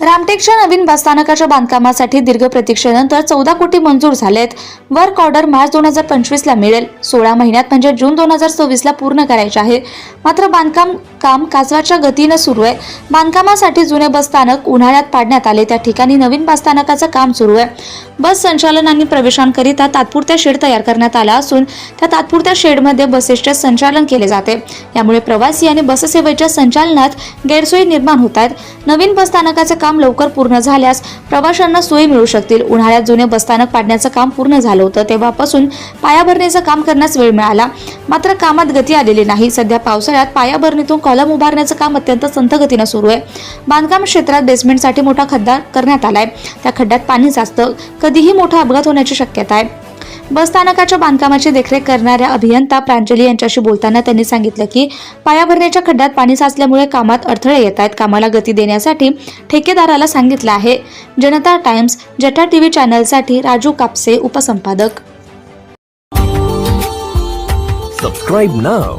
रामटेकच्या नवीन बसस्थानकाच्या बांधकामासाठी दीर्घ प्रतीक्षेनंतर चौदा कोटी मंजूर झालेत. वर्क ऑर्डर मार्च दोन हजार पंचवीसला मिळेल. सोळा महिन्यात म्हणजे जून दोन हजार सव्वीसला पूर्ण करायचे आहे. मात्र बांधकाम काम काजवाच्या गतीनं सुरू आहे. बांधकामासाठी जुने बसस्थानक उन्हाळ्यात पाडण्यात आले. त्या ठिकाणी नवीन बसस्थानकाचं काम सुरू आहे. बस संचालन आणि प्रवेशांकरिता तात्पुरत्या शेड तयार करण्यात आला असून त्या तात्पुरत्या शेडमध्ये बसेसचे संचालन केले जाते. यामुळे प्रवासी आणि बससेवेच्या संचालनात गैरसोयी निर्माण होत आहेत. नवीन बसस्थानकाचं काम लवकर पूर्ण झाल्यास प्रवाशांना सोयी मिळू शकतील. उन्हाळ्यात जुने बसस्थानक पाडण्याचं काम पूर्ण झालं होतं. तेव्हापासून पायाभरणीचं काम करण्यास वेळ मिळाला. मात्र कामात गती आलेली नाही. सध्या पावसाळ्यात पायाभरणीतून कॉलम उभारण्याचं काम अत्यंत संथ गतीनं सुरू आहे. बांधकाम क्षेत्रात बेसमेंटसाठी मोठा खड्डा करण्यात आलाय. त्या खड्ड्यात पाणी साचतं कधीही मोठा अपघात होण्याची शक्यता आहे. बसस्थानकाच्या बांधकामाची देखरेख करणाऱ्या अभियंता प्रांजली यांच्याशी बोलताना त्यांनी सांगितलं की पायाभरण्याच्या खड्ड्यात पाणी साचल्यामुळे कामात अडथळे येत आहेत. कामाला गती देण्यासाठी ठेकेदाराला सांगितलं आहे. जनता टाइम्स जटा टीव्ही चॅनलसाठी राजू कापसे उपसंपादक. Subscribe now